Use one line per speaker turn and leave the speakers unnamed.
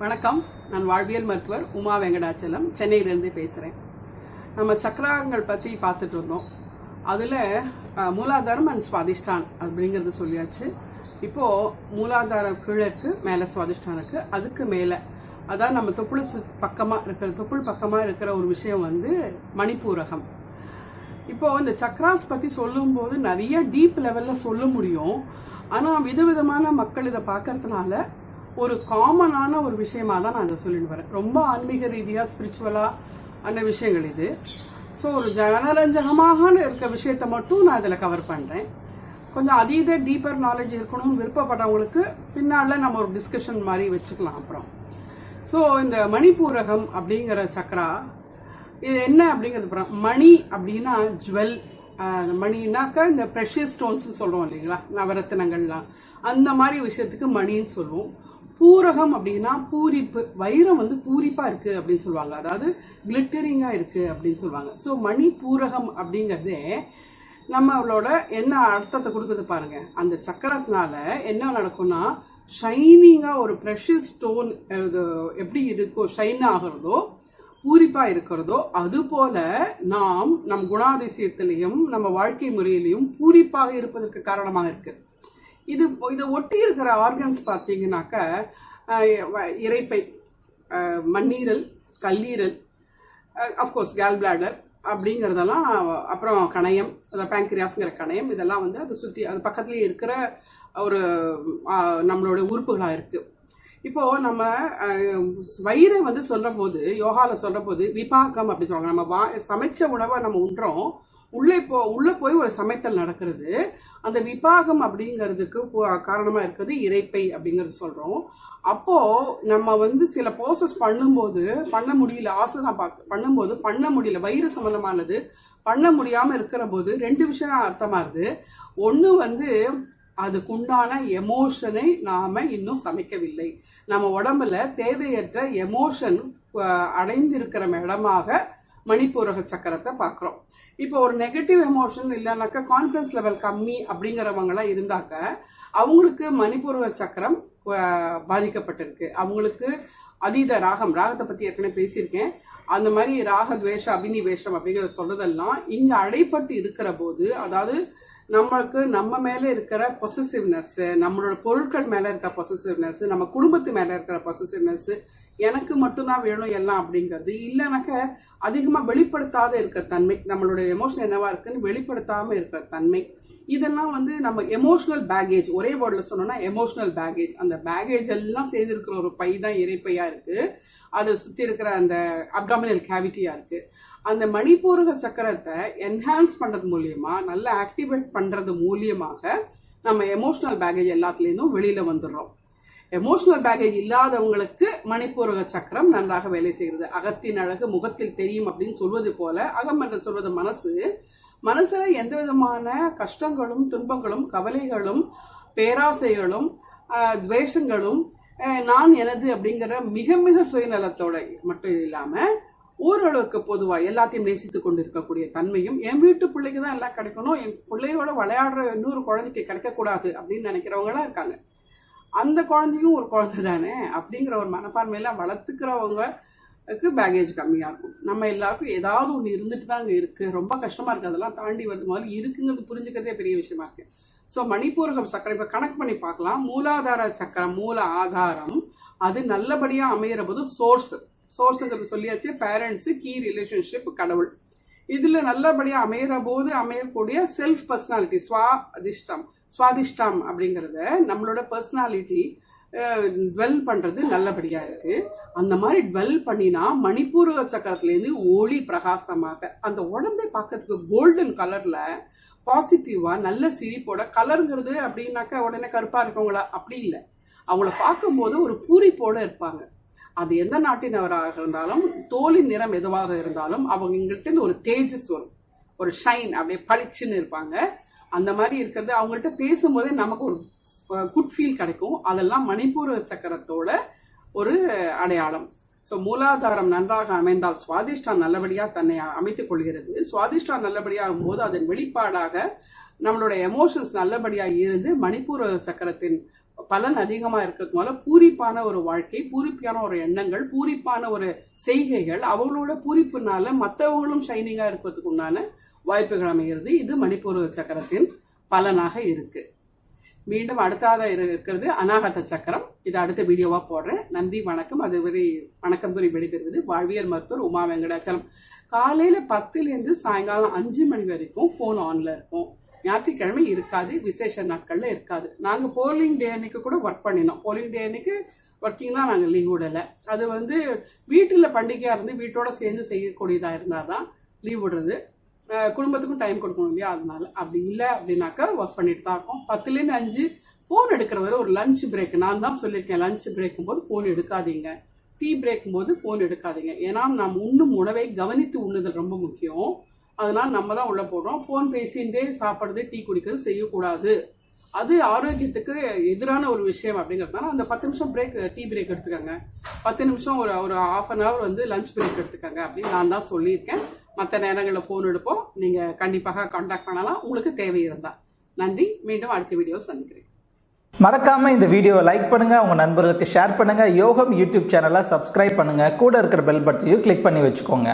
வணக்கம். நான் வாழ்வியல் மருத்துவர் உமா வெங்கடாச்சலம். சென்னையிலேருந்து பேசுகிறேன் நம்ம சக்கராங்கள் பற்றி பார்த்துட்டு இருந்தோம். அதில் மூலாதாரம் அண்ட் சுவாதிஷ்டான் அப்படிங்கிறது சொல்லியாச்சு. இப்போது மூலாதாரம் கீழே இருக்கு மேலே சுவாதிஷ்டான் இருக்கு. அதுக்கு மேலே அதான் நம்ம தொப்புள் சு பக்கமாக இருக்கிற தொப்புள் பக்கமாக இருக்கிற ஒரு விஷயம் வந்து மணிப்பூரகம். இப்போ இந்த சக்ராஸ் பத்தி சொல்லும்போது நிறைய டீப் லெவல்ல சொல்ல முடியும். ஆனா விதவிதமான மக்கள் இதை பார்க்கறதுனால ஒரு காமனான ஒரு விஷயமா தான் நான் அதை சொல்லிட்டு வரேன். ரொம்ப ஆன்மீக ரீதியாக ஸ்பிரிச்சுவலாக அந்த விஷயங்கள் இது. ஸோ ஒரு ஜனரஞ்சகமாக இருக்க விஷயத்த மட்டும் நான் இதில் கவர் பண்ணுறேன் கொஞ்சம் அதீத டீப்பர் நாலேஜ் இருக்கணும்னு விருப்பப்படுறவங்களுக்கு பின்னால் நம்ம ஒரு டிஸ்கஷன் மாதிரி வச்சுக்கலாம் அப்புறம். ஸோ இந்த மணிப்பூரகம் அப்படிங்கிற சக்ரா இது என்ன அப்படிங்கிறது மணி அப்படின்னா ஜுவல் மணினாக்கா இந்த ப்ரெஷியஸ் ஸ்டோன்ஸ் சொல்றோம் இல்லைங்களா? நவரத்தினங்கள்லாம். அந்த மாதிரி விஷயத்துக்கு மணின்னு சொல்லுவோம். பூரகம் அப்படின்னா பூரிப்பு. வைரம் வந்து பூரிப்பா இருக்கு அப்படின்னு சொல்லுவாங்க. அதாவது கிளிட்டரிங்கா இருக்கு அப்படின்னு சொல்லுவாங்க. ஸோ மணி பூரகம் அப்படிங்கிறதே நம்மளோட என்ன அர்த்தத்தை கொடுக்குது பாருங்க. அந்த சக்கரத்தினால என்ன நடக்கும்னா ஷைனிங்கா ஒரு ப்ரெஷியஸ் ஸ்டோன் எப்படி இருக்கோ ஷைன் ஆகிறதோ பூரிப்பா இருக்கிறதோ அது போல நாம் நம் குணாதிசயத்திலையும் நம்ம வாழ்க்கை முறையிலையும் பூரிப்பாக இருப்பதற்கு காரணமாக இருக்கு. இது இதை ஒட்டி இருக்கிற ஆர்கன்ஸ் பார்த்தீங்கன்னாக்க இறைப்பை வ- இரைப்பை மண்ணீரல் கல்லீரல் அஃப்கோர்ஸ் கேல் பிளாடர் அப்படிங்கிறதெல்லாம் அப்புறம் கணையம் அந்த பேங்க்ரியாஸ்ங்கிற கணையம் இதெல்லாம் வந்து அது சுற்றி அது பக்கத்துலேயே இருக்கிற ஒரு நம்மளோட உறுப்புகளாக இருக்குது இப்போது நம்ம வயிறை வந்து சொல்கிற போது யோகாவில் சொல்கிற போது விபாக்கம் அப்படி சொல்லுவாங்க. நம்ம வா சமைச்ச உணவை நம்ம உண்றோம். உள்ளே போ உள்ளே போய் ஒரு சமைத்தல் நடக்கிறது. அந்த விபாகம் அப்படிங்கிறதுக்கு காரணமாக இருக்கிறது இறைப்பை அப்படிங்கிறது சொல்கிறோம் அப்போது நம்ம வந்து சில ப்ரோசஸ் பண்ணும்போது பண்ண முடியல ஆசை தான் பார்க்க பண்ணும்போது பண்ண முடியல வயிறு சம்மந்தமானது பண்ண முடியாமல் இருக்கிற போது ரெண்டு விஷயம் அர்த்தமாகுது. ஒன்று வந்து அதுக்குண்டான எமோஷனை நாம் இன்னும் சமைக்கவில்லை. நம்ம உடம்புல தேவையற்ற எமோஷன் அடைந்திருக்கிற இடமாக மணிப்பூரக சக்கரத்தை பார்க்குறோம். இப்போ ஒரு நெகட்டிவ் எமோஷன் இல்லைனாக்கா கான்ஃபிடன்ஸ் லெவல் கம்மி அப்படிங்கிறவங்களாம் இருந்தாக்க அவங்களுக்கு மணிப்பூர்வ சக்கரம் பாதிக்கப்பட்டிருக்கு. அவங்களுக்கு அதீத ராகம் ராகத்தை பத்தி ஏற்கனவே பேசியிருக்கேன். அந்த மாதிரி ராக துவேஷ அபினிவேஷம் அப்படிங்கிற சொல்றதெல்லாம் இங்க அடைப்பட்டு இருக்கிற போது அதாவது நமக்கு நம்ம மேல இருக்கிற பொசசிவ்னஸ் நம்மளோட பொருட்கள் மேல இருக்கிற பொசசிவ்னஸ் நம்ம குடும்பத்து மேல இருக்கிற பொசசிவ்னஸ் எனக்கு மட்டும்தான் வேணும் எல்லாம் அப்படிங்கிறது. இல்லைனாக்க அதிகமா வெளிப்படுத்தாத இருக்கிற தன்மை நம்மளுடைய எமோஷன் என்னவா இருக்குன்னு வெளிப்படுத்தாம இருக்கிற தன்மை. இதெல்லாம் வந்து நம்ம எமோஷனல் பேகேஜ் ஒரே வேர்டில் சொன்னோம்னா எமோஷனல் பேகேஜ் அந்த பேகேஜ் எல்லாம் செய்திருக்கிற ஒரு பை தான் இறைப்பையாக இருக்குது அது சுற்றி இருக்கிற அந்த அப்டாமினல் கேவிட்டியாக இருக்குது அந்த மணிப்பூரக சக்கரத்தை என்ஹான்ஸ் பண்ணுறது மூலியமா நல்லா ஆக்டிவேட் பண்ணுறது மூலியமாக நம்ம எமோஷனல் பேகேஜ் எல்லாத்துலேருந்தும் வெளியில் வந்துடுறோம். எமோஷனல் பேகேஜ் இல்லாதவங்களுக்கு மணிப்பூரக சக்கரம் நன்றாக வேலை செய்கிறது. அகத்தின் அழகு முகத்தில் தெரியும் அப்படின்னு சொல்வது போல அகம் என்று சொல்வது மனசு மனசுல எந்த விதமான கஷ்டங்களும் துன்பங்களும் கவலைகளும் பேராசைகளும் துவேஷங்களும் நான் எனது அப்படிங்கிற மிக மிக சுயநலத்தோட மட்டும் இல்லாம ஓரளவுக்கு பொதுவா எல்லாத்தையும் நேசித்து கொண்டு இருக்கக்கூடிய தன்மையும் என் வீட்டு பிள்ளைக்கு தான் எல்லாம் கிடைக்கணும். என் பிள்ளையோட விளையாடுற இன்னொரு குழந்தைக்கு கிடைக்கக்கூடாது அப்படின்னு நினைக்கிறவங்களாம் இருக்காங்க. அந்த குழந்தையும் ஒரு குழந்தை தானே அப்படிங்கிற ஒரு மனப்பான்மையெல்லாம் வளர்த்துக்கிறவங்களுக்கு பேகேஜ் கம்மியாக இருக்கும். நம்ம எல்லாருக்கும் ஏதாவது ஒன்று இருந்துட்டு தான் அங்கே இருக்குது ரொம்ப கஷ்டமாக இருக்குது அதெல்லாம் தாண்டி வந்து முதல்ல இருக்குங்கிறது புரிஞ்சுக்கிறதே பெரிய விஷயமா இருக்குது ஸோ மணிப்பூரகம் சக்கரம் இப்போ கணக்கு பண்ணி பார்க்கலாம். மூலாதார சக்கரம் மூல ஆதாரம். அது நல்லபடியாக அமையிற போது சோர்ஸ் சோர்ஸுங்கிறது சொல்லியாச்சு. பேரண்ட்ஸு கீ ரிலேஷன்ஷிப் கடவுள். இதில் நல்லபடியாக அமையிற போது அமையக்கூடிய செல்ஃப் பர்சனாலிட்டி சுவாதிஷ்டம் சுவாதிஷ்டம் அப்படிங்கிறத நம்மளோட பர்சனாலிட்டி டுவெல் பண்ணுறது நல்லபடியாக இருக்குது அந்த மாதிரி டுவெல் பண்ணினா மணிப்பூர்வ சக்கரத்துலேருந்து ஒளி பிரகாசமாக அந்த உடம்பை பார்க்கறதுக்கு கோல்டன் கலரில் பாசிட்டிவாக நல்ல சிரிப்போட கலருங்கிறது அப்படின்னாக்கா உடனே கருப்பாக இருக்கவங்கள? அப்படி இல்லை. அவங்கள பார்க்கும்போது ஒரு பூரிப்போட இருப்பாங்க. அது எந்த நாட்டினவராக இருந்தாலும் தோலின் நிறம் எதுவாக இருந்தாலும் அவங்கள்ட்ட எங்கள்கிட்ட ஒரு தேஜஸ் வரும். ஒரு ஷைன் அப்படியே பளிச்சுன்னு இருப்பாங்க. அந்த மாதிரி இருக்கிறது அவங்கள்ட்ட பேசும்போதே நமக்கு ஒரு குட் ஃபீல் கிடைக்கும். அதெல்லாம் மணிப்பூர்வ சக்கரத்தோட ஒரு அடையாளம். ஸோ மூலாதாரம் நன்றாக அமைந்தால் சுவாதிஷ்டான் நல்லபடியாக தன்னை அமைத்துக் கொள்கிறது. சுவாதிஷ்டான் நல்லபடியாகும் போது அதன் வெளிப்பாடாக நம்மளோட எமோஷன்ஸ் நல்லபடியாக இருந்து மணிப்பூர்வ சக்கரத்தின் பலன் அதிகமாக இருக்கிறதுனால பூரிப்பான ஒரு வாழ்க்கை பூரிப்பான ஒரு எண்ணங்கள் பூரிப்பான ஒரு செய்கைகள் அவங்களோட பூரிப்புனால மற்றவங்களும் ஷைனிங்காக இருக்கிறதுக்கு உண்டான வாய்ப்புகள் அமைகிறது. இது மணிப்பூர் சக்கரத்தின் பலனாக இருக்குது மீண்டும் அடுத்ததாக இருக்கிறது அநாகத சக்கரம். இது அடுத்த வீடியோவா போடுறேன். நன்றி வணக்கம். அதுவரை வணக்கம் கூறி விடைபெறுவது வாழ்வியல் மருத்துவர் உமா வெங்கடாச்சலம். காலையில பத்துல இருந்து சாயங்காலம் அஞ்சு மணி வரைக்கும் ஃபோன் ஆன்ல இருக்கும். ஞாயிற்றுக்கிழமை இருக்காது விசேஷ நாட்கள்ல இருக்காது. நாங்க போலிங் டே அன்னைக்கு கூட ஒர்க் பண்ணினோம். போலிங் டே அன்னைக்கு ஒர்க்கிங் தான் நாங்கள் லீவ் விடலை. அது வந்து வீட்டில் பண்டிகையாக இருந்து வீட்டோட சேர்ந்து செய்யக்கூடியதாக இருந்தால் தான் லீவ் விடுறது. குடும்பத்துக்கும் டைம் கொடுக்கணும் இல்லையா? அதனால அப்படி இல்லை அப்படின்னாக்கா ஒர்க் பண்ணிட்டு தான் இருக்கோம். பத்துலேருந்து அஞ்சு ஃபோன் எடுக்கிறவர் ஒரு லஞ்ச் பிரேக் நான் தான் சொல்லியிருக்கேன் லஞ்ச் பிரேக்கும் போது ஃபோன் எடுக்காதீங்க. டீ பிரேக்கும் போது ஃபோன் எடுக்காதீங்க. ஏன்னா நாம் உண்ணும் உணவை கவனித்து உண்ணுதல் ரொம்ப முக்கியம். அதனால நம்ம தான் உள்ள போடுறோம். ஃபோன் பேசிகிட்டே சாப்பிட்றது டீ குடிக்கிறது செய்யக்கூடாது. அது ஆரோக்கியத்துக்கு எதிரான ஒரு விஷயம் அப்படிங்கிறதுனால அந்த பத்து நிமிஷம் பிரேக் டீ பிரேக் எடுத்துக்கோங்க. பத்து நிமிஷம் ஒரு ஒரு ஆஃப் அன் ஹவர் வந்து லஞ்ச் பிரேக் எடுத்துக்கோங்க அப்படின்னு நான் தான் சொல்லியிருக்கேன். மற்ற நேரங்களில் ஃபோன் எடுப்போம். நீங்கள் கண்டிப்பாக காண்டாக்ட் பண்ணலாம். உங்களுக்கு தேவை இருந்தால் நன்றி. மீண்டும் அடுத்த வீடியோ சந்திக்கிறேன்.
மறக்காம இந்த வீடியோவை லைக் பண்ணுங்க. உங்க நண்பர்களுக்கு ஷேர் பண்ணுங்க. யோகம் யூடியூப் சேனலை சப்ஸ்கிரைப் பண்ணுங்க. கூட இருக்கிற பெல் பட்டனையும் கிளிக் பண்ணி வச்சுக்கோங்க.